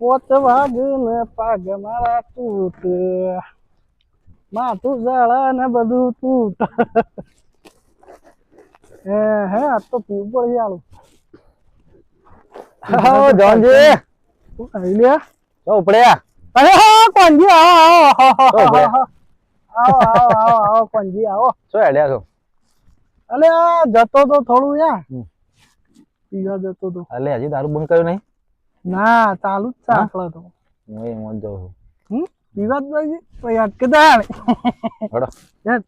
પોત વાગ ને પાગ મારા તૂટ. માથું જાળા ને બધું તૂટ. હે હે આ તો પડી આલું આવો જોનજી. તું કહી લ્યા? તો ઉપડ્યા. અરે હા કોણજી આવો આવો. આવો આવો આવો આવો આવો શું હેડ્યા છો? અલે આ જતો તો થોડું યા. પીવા જતો તો. એટલે હજી દારૂ બંધ કર્યો નહીં? ના ચાલુ જ છે? તો હું એ મોજ જાઉં છું. હમ? પીવા જ પછી અટકે દાણ હડો. યાર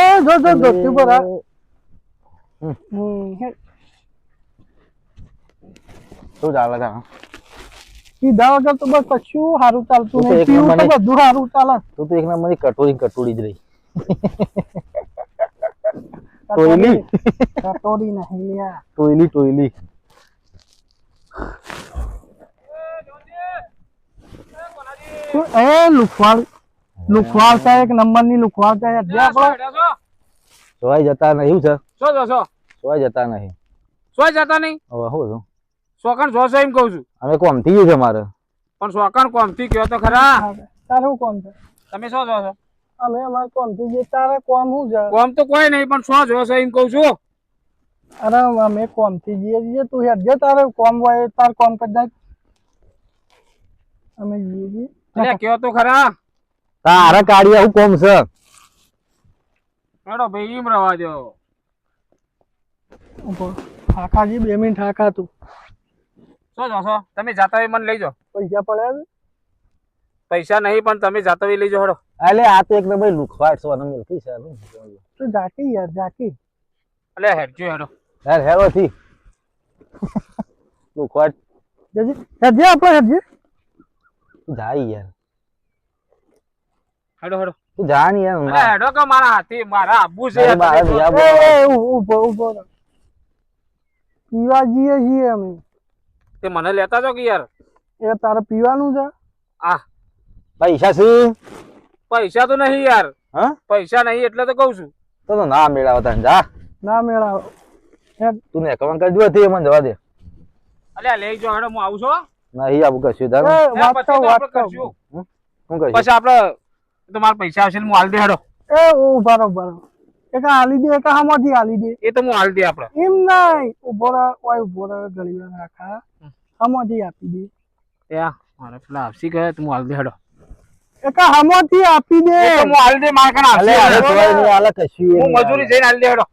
એ જો જો જો તું પર આ. હમ. હમ શું ચાલે છે પીધા વગર તો બસ કશું સારું ચાલતું તું તો નહીં. પીવું તો બધું સારું ચાલે. તું તો એક નંબરની કટોરી કટોરી જ રહી. ટોયલી કટોરી નહીં લ્યા ટોયલી ટોયલી એ લુખવાળ લુખવાળ છે એક નંબરની લુખવાળ છે જે સોય જતા નહીં એવું છે સો છો છો સોય જતા નહીં સોય જતા નહીં હવે શું છું સોકણ જો છો એમ કહું છું અમે કોમ થઈ ગયું છે મારે પણ સોકણ કોમથી કયો તો ખરા તારું શું કોમ છે તમે શું છો છો અમે અમારે કોમથી જે તારે કોમ હું છે? કોમ તો કોઈ નહીં પણ શું જો છો એમ કહું છું. અરે અમે કોમથી જઈએ છીએ તું હેડ જે તારે કોમ હોય તાર કોમ કરી નાખ. અમે જઈએ છીએ. એટલે કયો તો ખરા? તારે કાઢી આવું કોમ છે. હેડો ભાઈ એમ રવા દો. હાકાજી બે મિનિટ હાકા તું. શું જો તમે જાતા હોય મને લઈ જાઓ. પૈસા પડ્યા? પૈસા નહીં પણ તમે જાતવી લેજો હડો. અલે આ તો એક નંબર લુખવાટ સો નંબર લખી છે તો જાકી યાર જાકી. એટલે હેડજો હેડો. યાર હેરો થી. લુખવાટ જજે હેડજે આપણે હેડજે. તું જા યાર. હેડો હેડો. તું જા ને યાર હેડો કે મારા હાથી મારા આબુ છે એ, ઊભો ઊભો પીવા જઈએ છીએ અમે. તે મને લેતા જો કે યાર? એ તારે પીવાનું છે? આ. પૈસા શું? પૈસા તો નહીં યાર. હા? પૈસા નહીં એટલે તો કહું છું. તો તો ના તને જા. ના મેળાવો. તું ને કમન કરજો હતી મને જવા દે. એટલે લઈ જો હેડો હું આવું છું નહીં આવું કશું તાર. વાત કહું તો વાત કરજો હું કહીશ પછી આપણે તમારા પૈસા આવશે ને હું હાલ દે હેડો. એ ઊભા રહો ઊભા રહો. એક હાલી દે એક હામાંથી હાલી દે. એ તો હું હાલ દે આપણે. એમ નહીં. ઊભો રહો ઓય ઊભો રહો ઘડી રાખા. હામાંથી આપી દે. એ મારે પેલા આપસી કહે તું હાલ દે હેડો. એક હમોથી આપી દે. તો હું હાલ દે મારે અલે આપસી તોય નહીં આલે કશું હું મજૂરી જઈને હાલ દે હેડો.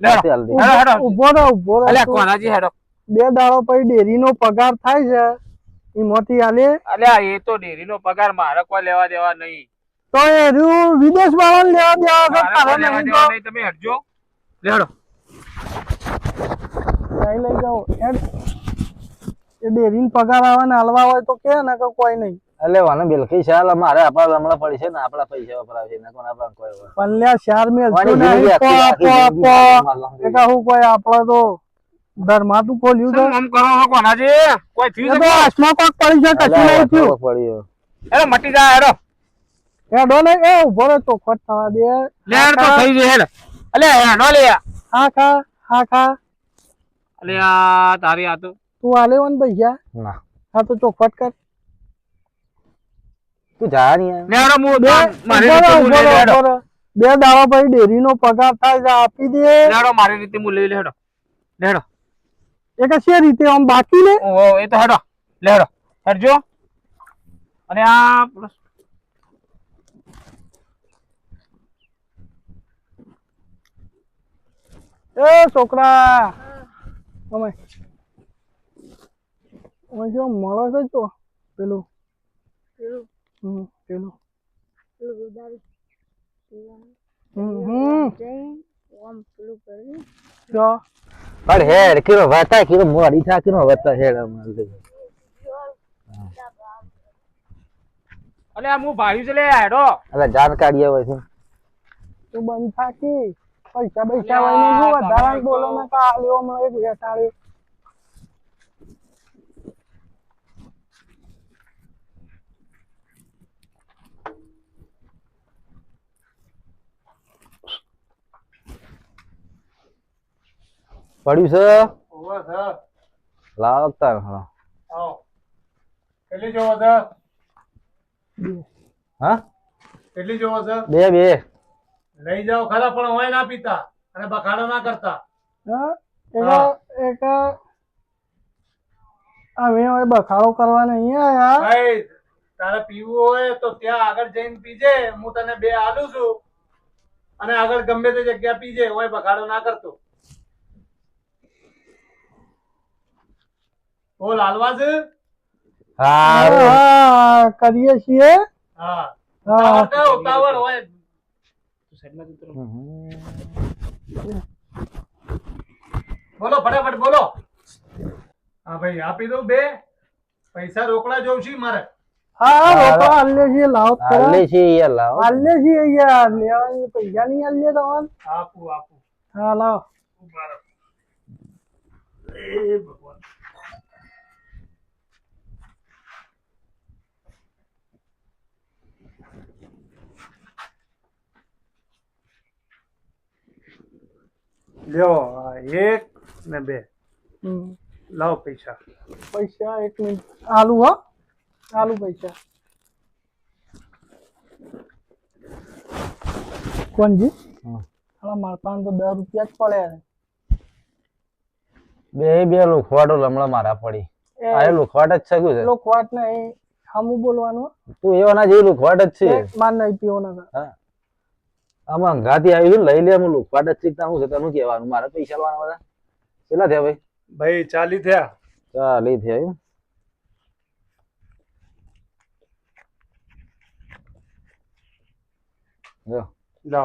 લે હેડો. હેડો. ઊભો રહો ઊભો રહો. અલ્યા કોનાજી હેડો? બે દાડો પછી ડેરીનો પગાર થાય છે. એમાંથી હાલે. અલ્યા એ તો ડેરીનો પગાર મારે કોઈ લેવા દેવા નહીં. તો એ રૂ વિદેશ વાળાને લેવા દેવા લેવા નહીં તમે હટજો લે હેડો. લઈ લઈ જાઓ એ એ ડેરીનો પગાર આવે ને હાલવા હોય તો કે ને કે કોઈ નહીં. અલે વાને બિલકી શાલ અમારે? મારે આપણા લમણા પડી છે ને આપણા પૈસા વપરાવે છે ને કોના પાસે કોઈ પલ્યા ચાર મે વાની તું નહીં જિંદગી પો, આખી- પો, આખી પો. જિંદગી માલમ એ કહું કોઈ આપણો તો ધર્માતું ખોલ્યું છે? શું આમ કરો હો કોના જે કોઈ થયું તો છે કોક પડી છે કશું નહીં થયું. ખબર પડી હો. હેડો મટી જાય હેડો. એ ને એ ઊભો રે તો ખટ થવા દે. લેર તો થઈ જશે હેડ. અલ્યા નો લે. હા ખા હા ખા આ તારી આ તો. તું આલે વન પૈસા? ના. હા તો ચોખવટ કર. તું જા નહીં લે બે મારી રીતે હું લઈ લે રહે. બે દાડા પછી ડેરીનો પગાર થાય જા આપી દે. લે મારી રીતે હું લઈ લે હેડો હેડો એ કશી રીતે આમ બાકી ને ઓ એ તો હેડો. લે હેડો હેડજો. અને આ એ છોકરા. અમે અમે જો મળો છો તો? પેલું હમ પેલું હમ હમ જો પણ હેડ કીરો વાતા કીરો મોડી થા કીરો વાતા હેડ અમારે આ હું ભાડ્યું છે લે હેડો. અલે જાણકારી આવે છે. તું બંધ થાકી. પૈસા પૈસા હોય ને શું વધારે બોલો ને કા આલ્યો હમણાં એક વેટાડ્યો પડ્યું છે? ઓવે સર લાવ તાર હા આવો. કેટલી જોવો છે? હા? કેટલી જોવો છે? બે બે. લઈ જાઓ ખરા પણ હોય ના પીતા અને બખાડો ના કરતા. એક એક અમે હવે બખાડો કરવા નહીં આયા. તારે પીવું હોય તો ત્યાં આગળ જઈને પીજે. હું તને બે આલું છું. અને આગળ ગમે તે જગ્યા પીજે હોય બખાડો ના કરતો. બોલ લાલવાજ હા હા કરીએ છીએ. હા. હા. ઉતાવળ હોય. તું સાઈડમાં જતો રહો. બોલો ફટાફટ બોલો. હા ભાઈ આપી દઉં બે. પૈસા રોકડા જોઉં છું મારે. હા રોકડા આલે લાવો. છે યાર લાવ. આલે યાર લેવાની પૈસા નહીં આલે તમારે. આપું આપું. હા લાવો. એ લ્યો એક ને બે. લાવ પૈસા. પૈસા એક મિનિટ. આલુ હો. આલુ પૈસા. કોણજી હા. મારા પાસે તો દસ રૂપિયા જ પડ્યા બે બે લુખવાડો લમણા મારા પડી. આ એ લુખવાટ જ છે શું છે? ખોટ નહીં હમું બોલવાનું તું એવાના જે લુખવાટ જ છે. માન માર નહીં પીવો ના હા. આમાં અંગાથી આવ્યું લઈ લે હું લુખવાટ જ ચીકતા હું છે તનું કહેવાનું? મારે પૈસા લેવાના બધા. કેટલા થયા ભાઈ? ભાઈ ચાલી થયા. ચાલી થયા એમ? જો.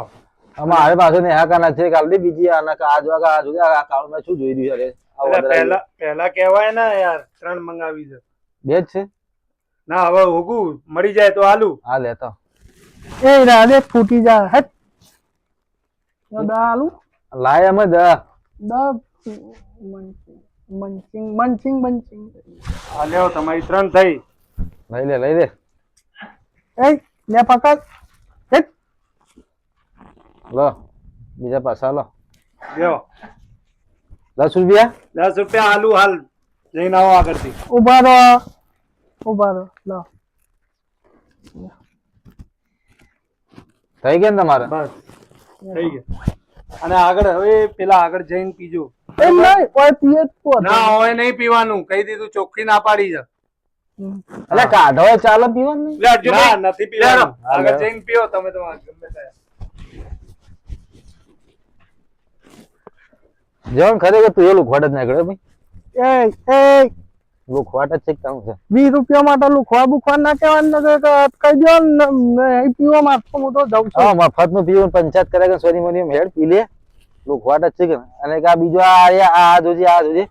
આમાં આવે પાછું ને આ કાના છે કાલ દી બીજી આના આજ વાગા આજ સુધી આ કાળ મેં શું જોઈ રહ્યું છે? પહેલા પહેલા કહેવાય ને યાર ત્રણ મંગાવી છે. બે જ છે? ના હવે હોગું મળી જાય તો આલુ હા લેતો. એ રાધે ફૂટી જાય હટ તો દા આલુ લાય અમે દા. દા મનસિંગ મનસિંગ મનસિંગ આ લ્યો તમારી ત્રણ થઈ. લઈ લે લઈ લે. એ લે પકડ. હેટ. લો બીજા પાછા લો. લ્યો. દસ રૂપિયા? દસ રૂપિયા આલુ હાલ. લઈને આવો આગળથી. ઊભા રહો. ઊભા રહો. લો. થઈ ગયા ને તમારે? બસ. થઈ ગયા. અને આગળ હવે પેલા આગળ જઈને પીજો. એમ નહીં કોઈ પીએ ના હવે નહીં પીવાનું. કહી દીધું ચોખ્ખી ના પાડી છે. એટલે કાઢો હોય ચાલે પીવાનું નહીં? ના નથી પીવાનું. આગળ જઈને પીઓ તમે તમારે ગમે તે જેવણ ખરેખર તું એલું લુખવાટ જ નાખ્યો ભાઈ. એ એ લુખવાટ જ શીખતા હું છે. વીસ રૂપિયા માટે લુખવા બુખવા ના કહેવાનું નથી કે અટકાઈ દો ને પીવા માંગતો હું તો જાઉં છું. હા મફતનું પીવું પંચાયત કરે કે સોની મોની હેડ પી લે. લુખવાટ જ છે કે અને કે આ બીજો આ આ જોજે આ જોજે.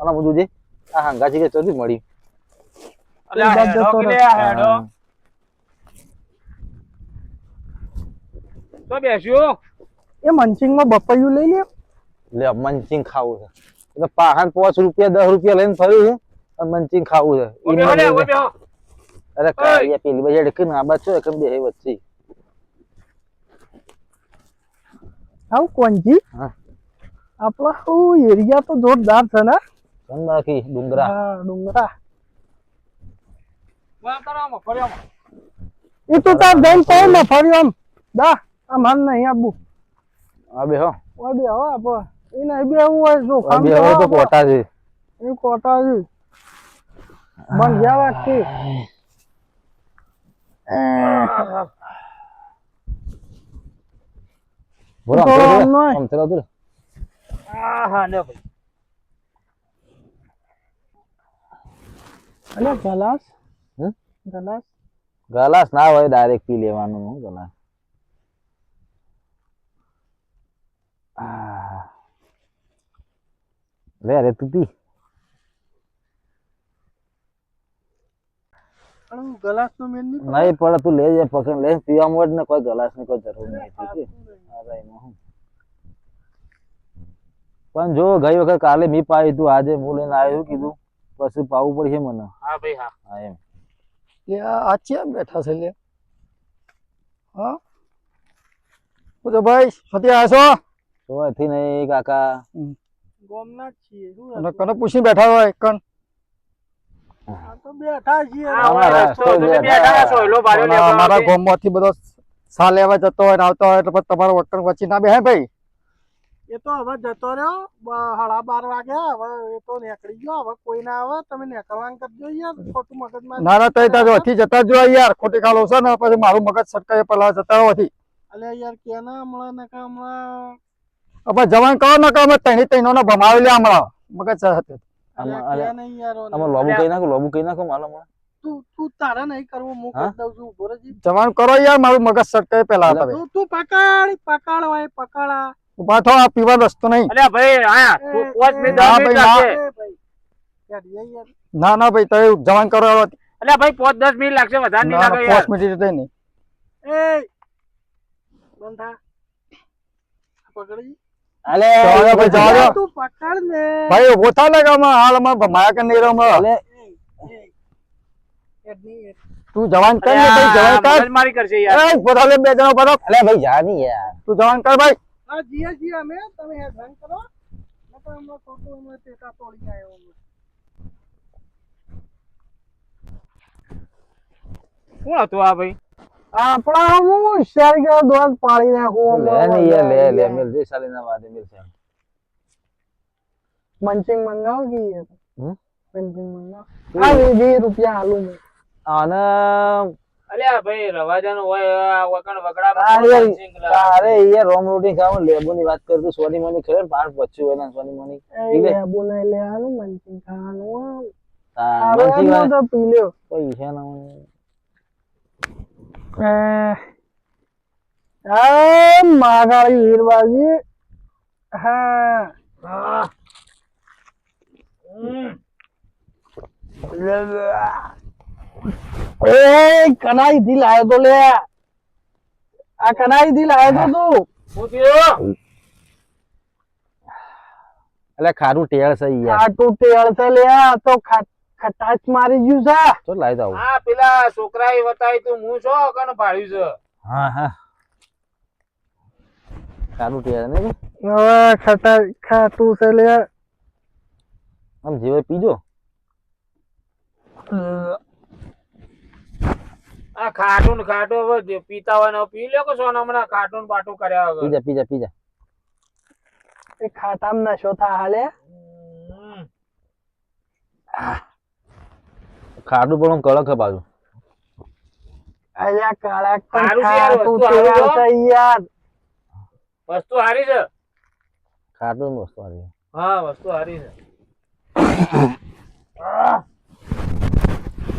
અને હું જોજે. આ હંગાચી કે ચોથી મળી. તો બેસ્યો? એ મંચિંગમાં બપૈયું લઈ લે લે મનસિંગ ખાવું છે. એટલે પાહન પાંચ રૂપિયા દસ રૂપિયા લઈને ફર્યું છે. મંચિંગ ખાવું છે. અરે કાળિયા પેલી બાજુ હેડ કે ના બચો છો એકમ બે વચ્ચે. આવું કોણજી હા. આપણા શું એરિયા તો જોરદાર છે ને? ચમ ડુંગરા. હા ડુંગરા. ફરી એ તો તાર જઈને કહો ને ફરી આમ. દા આમ હાલ નહીં આબુ. આ બે હો. ઓય હો આપો એ નહીં બે હું હોય જો આ તો તો. કોટા છે. એ કોટા છે. બંધ ગયા વાગતી બોલો આમ ચલો તું આ લે. ભાઈ. અલે ગલાસ? હમ? ગલાસ? ગલાસ ના હોય ડાયરેક્ટ પી લેવાનું હું ગલાસ. લે અરે તું પી. પણ ગલાસ નો મેન નહીં નહીં પડે તું લેજે પકડ લે પીવા મોડ ને કોઈ ગલાસની કોઈ જરૂર નહીં ઠીક છે અરે હું. પણ જો ગઈ વખત કાલે મી પાવી તું આજે હું લઈને આવ્યો કીધું પછી પાવું પડશે મને. હા ભાઈ હા. હા એમ. લે આ ચેમ બેઠા છે લે? હા? હું તો ભાઈ સત્ય આસો તો એથી નહીં કાકા. ગોમના છીએ. શું અને હતું? કને પૂછી બેઠા હોય તો આ અમારા હોય રસ્તો, રસ્તો તમે જે બેઠા હતા. છો, એલો બાર્યો અને લેવા અમારા આવે. ગામમાંથી બધો સા લેવા જતો હોય આવતો હોય એટલે તમારો વતન વચ્ચે ના બે ભાઈ? એ તો હવે જતો રહ્યો બ- બાર વાગ્યા હવે એ તો નીકળી ગયો. હવે કોઈ ના આવે તમે નીકળવાનું કરજો યાર ખોટું મગજમાં ના ના તઈ તાર ઓથી જતા જ યાર. ખોટી ખાલો છે ને પછી મારું મગજ સટકાય પેલા જતા હોથી અલ્યા યાર કે ના હમણાં નકા હમણાં. હવે જવાન કહો ને કહો અમે તણી તઈનો ને ભમાવી લે હમણાં. મગજ સાથે. અલ્યા આમાં- કે નહીં યાર ઓને. આમાં લોબુ કઈ નાખો લોબુ કઈ નાખો માલો હમણાં. તું તું તારે નહીં કરવું હું કરી દઉં છું ઊભો રહેજે. જવાન કરો યાર મારું મગજ પેલા તમે તું તું પકડ પકડ હોય પકડ ઊભા થો આ પીવાનો રસ્તો નહીં અલ્યા ભાઈ આયા તું પાંચ મિનિટ ના ભાઈ, ના. ભાઈ યાર, યાર, યાર. ના ના ભાઈ તમે જવાન કરો અલ્યા ભાઈ પાંચ દસ મિનિટ લાગશે વધારે નહીં લાગે ના મિનિટ નહીં એ બંધ થા. અલે ભાઈ. યાર, તું પકડ ને ભાઈ ઊભો થા ને કે હાલ અમે ભમાયા કે અમે. અલે. યાર, યાર. તું જવાન કર ને ભાઈ જવાન કર મગજમારી કરશે યાર એ બે જણા ઊભા અલે ભાઈ જા યાર તું જવાન કર ભાઈ હા જીએ અમે તમે હેરાન કરો નકર તોડી જાય. કોણ હતું આ ભાઈ આપણા હું શેર ગયો દોડ પાડી નાખું લે ને લે લે મિલ જે સાલી ના વાદે મિલ છે. મંચિંગ મંગાવો કે યાર મંચિંગ મંગાવો આ વીસ વીસ રૂપિયા હાલું મેં. અને અલ્યા ભાઈ રવાજાનું હોય આ વગણ અરે યાર રોમ રોટી ખાવા લેબુ ની વાત કરતું સોની મની ખરે પાણ પચ્યું હોય ને સોની મની. એ લે. લેબુ મંચિંગ ખાવાનું તો પી લ્યો. પૈસા ના હોય. હીરબાજી હા. એ કનાઈ થી લાયો તો લે. આ કનાઈ થી લાયો તો તું. એટલે ખારું ટેળ છે યાર. ખાટું ટેળ છે લે તો ખા- ખટાશ મારી ગયું છે. તો લાઈ દઉં હા પેલા છોકરાએ બતાવી તું હું છો કણ પાડ્યું છે? હા હા. ખારું ટેળ ને હવે ખટા ખાટું છે લે. આમ જીવે પીજો. આ ખાટું ને ખાટું હવે જે પીતા હોય ને પી લે કે સોના હમણાં ખાટું બાટું પાટું કર્યા વગર? Pizza pizza pizza. એ ખાટામાં ના થા હાલે? હમ. ખાટું પણ કડક પાછું. અલ્યા કાળા પણ છે યાર, વસ્તુ હારી છે યાર. વસ્તુ સારી છે. ખાટું ને હા વસ્તુ સારી છે.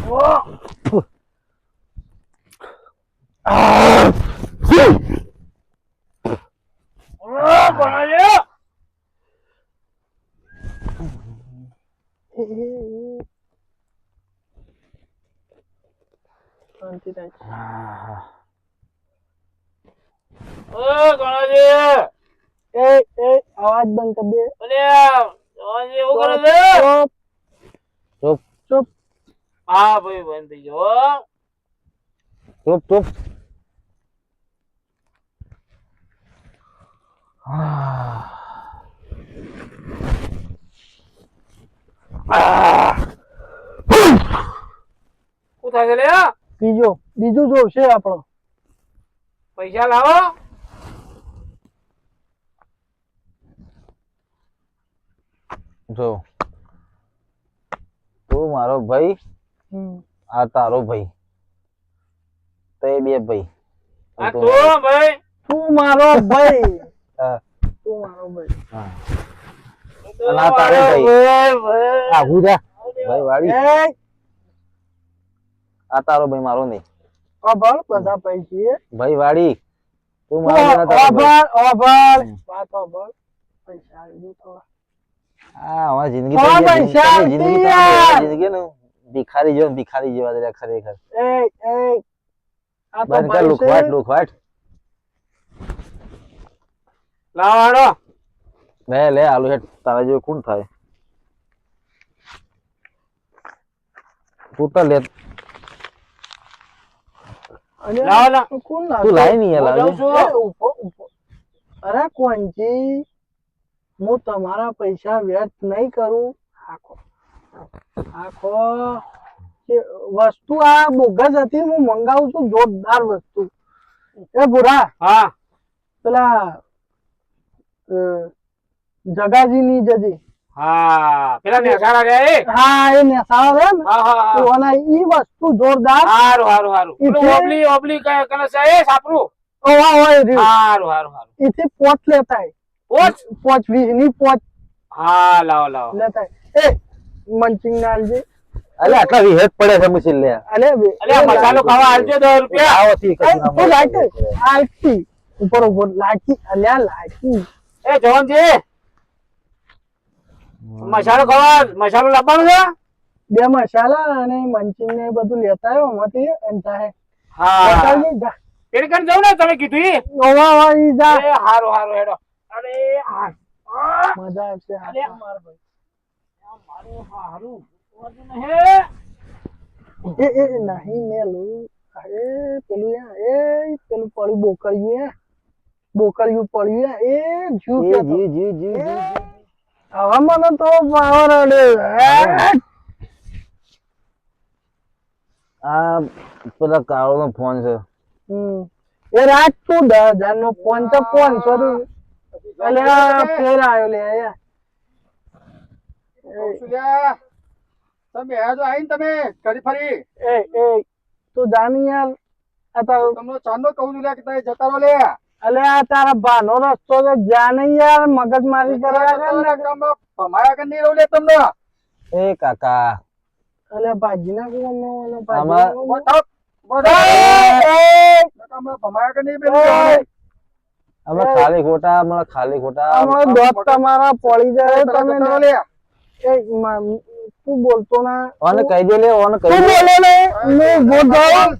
ઓ, ભણાયો. શાંતિ રાખ. ઓ, ગણાજી. એ એ અવાજ બંધ કરી દે અલ્યા, ગણાજી એવું કરે છે? ચૂપ. ચૂપ ચૂપ હા ભાઈ બંધ થઈ ગયો હો. ચૂપ ચૂપ શું થાય છે લ્યા? બીજો બીજું જોશે આપણો. પૈસા લાવો. જો. તું મારો ભાઈ આ તારો ભાઈ. તો એ બે ભાઈ. આ તું- ભાઈ? તું મારો ભાઈ. હા. તું મારો ભાઈ. હા. આ તારો ભાઈ. ભાઈ, ભાઈ. ભાઈ વાળી. એ આ તારો ભાઈ મારો નહીં. અભળ બધા પૈકી ભાઈ વાડી તું મારો ભાઈ, ભાઈ. અભળ હમ. વાત અભળ પૈસા આવી થોડા આ અમારી જિંદગી તો ભાઈ, જિંદગી જિંદગી તો ને ભિખારી જેવા ભિખારી જેવા જ ખરેખર. એ એ આ તો બંધ કર લુખવાટ લુખવાટ. લાવાડો લે લે આલુ હેઠ. તારા જેવું કોણ થાય? તું તો લે લાવો, લાવો. કોણ તું લાઈ નહીં ઊભો અરે કોણજી હું તમારા પૈસા વ્યર્થ નહીં કરું. આખો આખો વસ્તુ આ બોગસ હતી હું મંગાવું છું જોરદાર વસ્તુ. એ ભૂરા. હા. પેલા અ, જગાજીની જજી હા પેલા નેસાડા રહ્યા એ? હા એ મહેસાણા રહે ને. હા હા હા. ઈ વસ્તુ જોરદાર. હારું હારું હારું. પેલું ઓબલી ઓબલી કને છે એ સાપરું? ઓવા હોય રહ્યું. હારું હારું હારું. એથી પોચ લેતા પોચ? પોચ વીસની પોચ હા લાવો લાવો. લેતા એ મંચિંગ ના આલજે અલે આટલા વિહેત પડે છે મુશીલ લે. અલે અલે મસાલો ખાવા આલજો દસ રૂપિયા. આવો થી કશું લાઈટ મળે. ઉપર ઉપર. લાઈટથી. અલ્યા લાઈટથી. એ જવાનજી. મસાલો ખાવા મસાલો લાવવાનો છે? બે મસાલા અને મંચિંગ ને એ બધું લેતા આવ્યો એમાંથી એમ થાય હા. બતાવજે, જા. કન જવું ને તમે કીધું ઈ? ઓવા ઓવા ઈ જા. એ હારો હારો હેડો. અરે હા. આ, મજા આવશે અરે માર ભાઈ. આ મારું હારું. વધુ હે? એ એ એ નહીં મેલું અરે પેલું યા એ પેલું પડ્યું બોકળ્યું બોકળ્યું પડ્યું એ જુ જી, કેતો. જી, જી, જી, જી. હવે મને તો પાવર અડે આ પેલા કાળો નો ફોન છે. એ રાત તું દસ હજાર નો ફોન તો ફોન કરું એટલે ફેર આવ્યો લે. તમે આજો આવીને તમે કરી ફરી. એ એ તું જાની યાર. આ તમને ચાંદો કહું છું લ્યા કે તમે જતા રહો લે. અલે આ તારા ભાનો રસ્તો તો જા નહીં યાર મગજ મારી કરે કે નહીં તમને? એ કાકા. અલે ભાજી ના ભાજી ખાલી ખોટા ખાલી ખોટા. તમારા પડી જાય તમે લે તું બોલતો ના. ઓને કહી દે લે ઓને કહી દે. બોલે ને હું.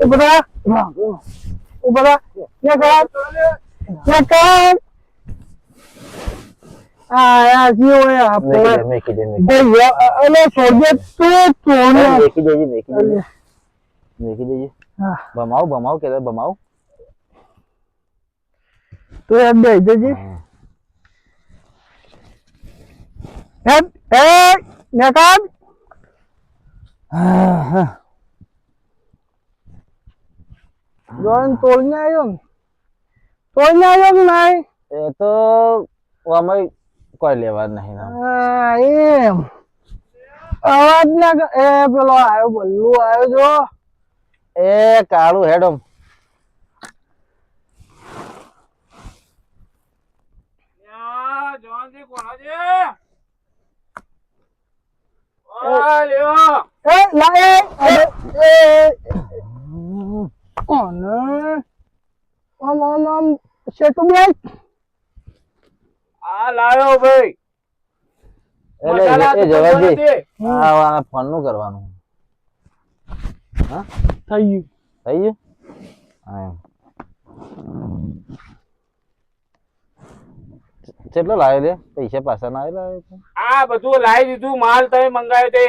કે નહીં રહો. તારા ભમાયા કે એ નેકર મેકી દે મેકી દે મેકી દે. મેકી દેજે મેકી દેજે. મેકી દેજે. ભમાવ ભમાવ કે ભમાવ? તો એમ બે દેજે એમ એ નેકાબ જોન તોડને આવ્યો ને. તોડને આવ્યો કે નહીં? એ તો અમે કોઈ લેવા નહીં ના. એમ. અવાજ ના એ પેલો આવ્યો બલ્લુ આવ્યો જો. એ કાળું હેડમ યા, જવાનજી કોનો છે? આ લ્યો. એ લા એ એ કોને આમ આમ આમ શેતુ બે આ લાયો ભાઈ. એટલે એ જવાજી નથી. આ ફોનનું કરવાનું. થઈ ગયું. થઈ ગયું? હા કેટલો લાવ્યો લે? પૈસા પાછા ના આવેલા આ બધું લાવી દીધું. માલ તમે મંગાવ્યો તે.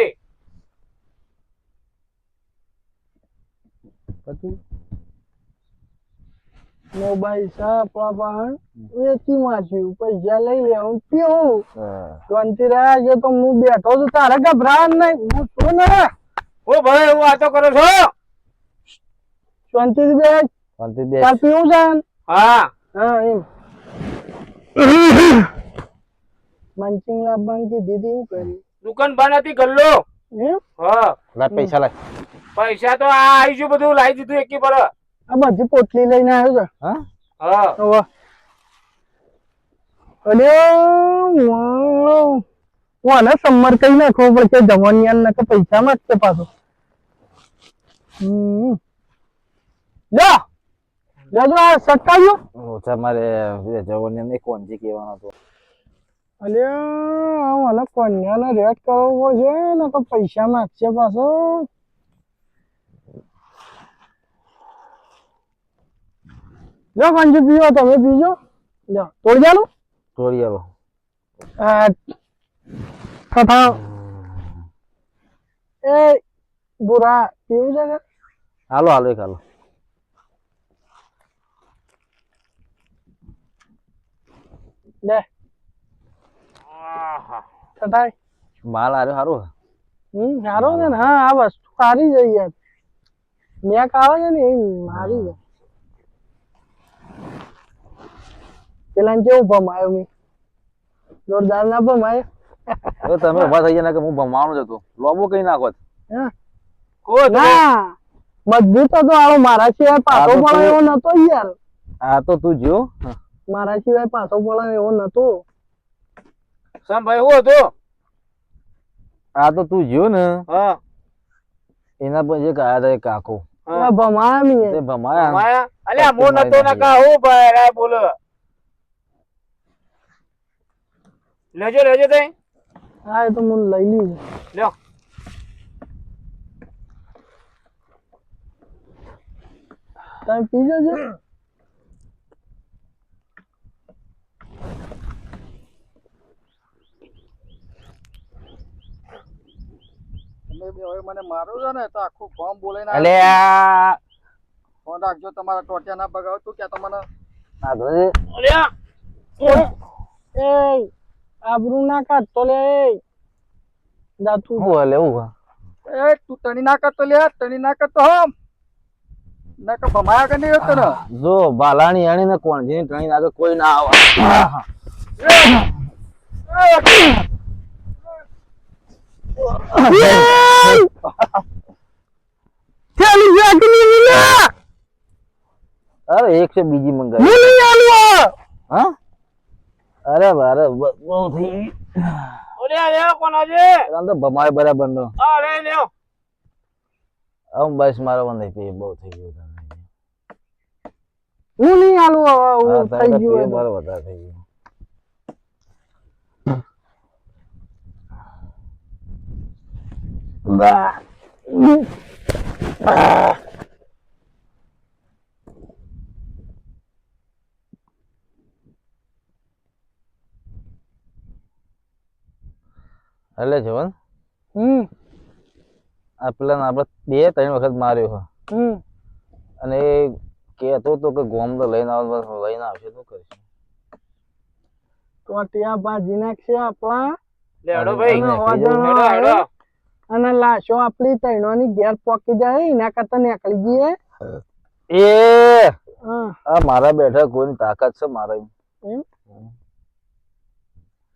પછી મોબાઈલ આપણા પાસે વેચી માર્યું. પૈસા લઈ લે હું પીવું. હા. શાંતિ રહ્યા છે તો હું બેઠો છું તારે ગભરાવાનું નહીં. હું છું ને ઓ ભાઈ હું વાતો કરો છો? શાંતિથી બે શાંતિ બે તાર પીવું છે? હા. હા એમ. મંચિંગ લાવવાની કીધી હતી હું કરી. દુકાન બંધ હતી ગલ્લો હા. લા પૈસા લાય. પૈસા તો આ આવી ગયું બધું લાવી દીધું એકી પર. આ બધી પોટલી લઈને આવ્યો છે હા? હા. હવે અલે આને સમર કઈ નાખવો પડશે જવાનિયાન કે પૈસા માંગશે પાછો. હમ. જા જાજો આ સટકાવ્યો. ઓછા મારે જવાની એક કોંજી કહેવાનો હતો. અલ્યા મને કન્યાને રેટ કરવો પડશે ને તો પૈસા માંગશે પાછો. લો કંજુ પીવો તમે પીજો. લો. તોડી જાલો? તોડી આલો. આ કથા એ બુરા પીવું છે હાલો હાલો એક હાલો. લે. આહા. કથાય માલ આર્યો સારું હમ સારો છે ને હા આ વસ્તુ સારી છે યાર. મેક આવે છે ને એ મારી છે. પેલા કેવું ભમાયો મેં? જોરદાર ના ભમાયો હવે તમે ઊભા થઈ ગયા કે હું ભમાવાનું જ હતો. લોબો કઈ નાખો છો. ના મજબૂત હતો આવો મારા સિવાય પાછો તું- એવો નતો યાર. આ તો તું જો. મારા સિવાય પાછો પણ એવો નતો. સમ ભાઈ હું હતો? આ તો તું જો ને. હા. એના પછી જે કાયા હતા કાકો. ભમાયા ભમાયા. અલ્યા મો નતો ના કાહો કા ભાઈ રા બોલો. લેજો લેજો તઈ. હા એ તો હું લઈ લીધું. લ્યો. તમે પી જજો તમે હવે મને મારો છે ને તો આખું ફોર્મ બોલાઈને અલે ફોન રાખજો તમારા ટોટિયા ના બગાવ તું કે તમને તો એ આબરૂ ના કાઢતો લે જા તું. હું હાલે એવું એ તું તણી ના કરતો લે તણી ના કરતો હમ. ના કે ભમાયા કે નહીં હતો ને જો બાલાણી આણી ને કોણ? જેની ટ્રેન આગળ કોઈ ના આવે. કે અરે એક છે બીજી મંગાવી. હા? અરે અરે બહુ થઈ લ્યો કોણ આજે? ગઈ આમ તો ભમાય બરાબર નો. હા લે લ્યો આમ બસ મારો બંધ પી બહુ થઈ ગયું તને. હું નહીં આલું હા, થઈ ગયું. મારો વધારે થઈ ગયું. એટલે જવન? હમ. આ પેલા આપણે બે ત્રણ વખત માર્યો હમ. અને એ કહેતો તો કે ગોમ તો લઈને આવ બસ લઈને આવશે તો કરશે? તો ત્યાં બાજી નાખશે આપણા. લેડો ભાઈ. હેડો હેડો અને લાશો આપણી તૈણોની ઘેર પોકી જાય એના કરતા નીકળી જઈએ. એ આ મારા બેઠા કોઈની તાકાત છે મારા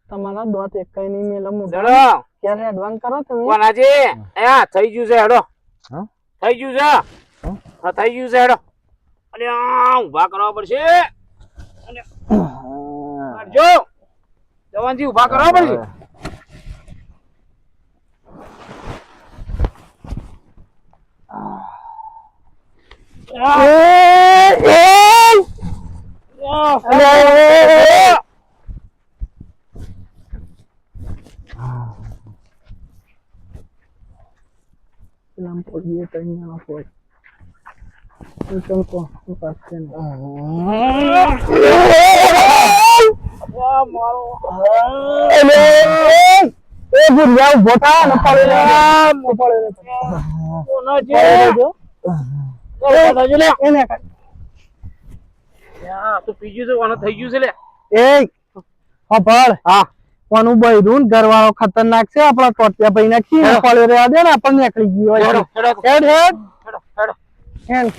તમારા દોત એક કઈ નહીં મેલે મોટા ક્યારે એડવાન કરો તમે? કોનાજી એ આ થઈ ગયું છે હેડો. હા? થઈ ગયું છે? હા. થઈ ગયું છે હેડો. અલ્યા ઊભા કરવા પડશે. કરજો જવાનજી ઊભા કરવા પડશે? પેલા પડીએ તઈ ના હોય હું કેમ કહું હું પાસે નહીં. એ ભૂરિયા ઊભો થા ને પડે રે. પડે રે. કોણ પડે છે રે જો. કરજો લે એને કાઢ. આ તો પીજું છે કોણ થઈ ગયું છે લે એ ખબર હા કોનું બૈરું ને ઘરવાળો ખતરનાક છે આપણા ટોટિયા ભાઈ નાખી પડે રહ્યા દે ને આપણને નીકળી ગયો હેડો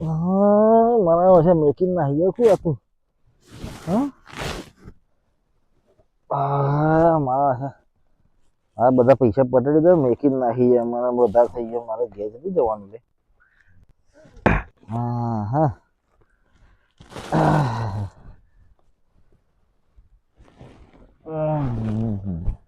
હા મારા મેકિંગ ના હૈયા શું હતું? હા? મારા આ બધા પૈસા પટાડી દો મેકિંગ નાખી હૈયા મારા બધા થઈ ગયા મારે ઘેર જતી જવાનું લે હા હા હમ, હમ, હમ.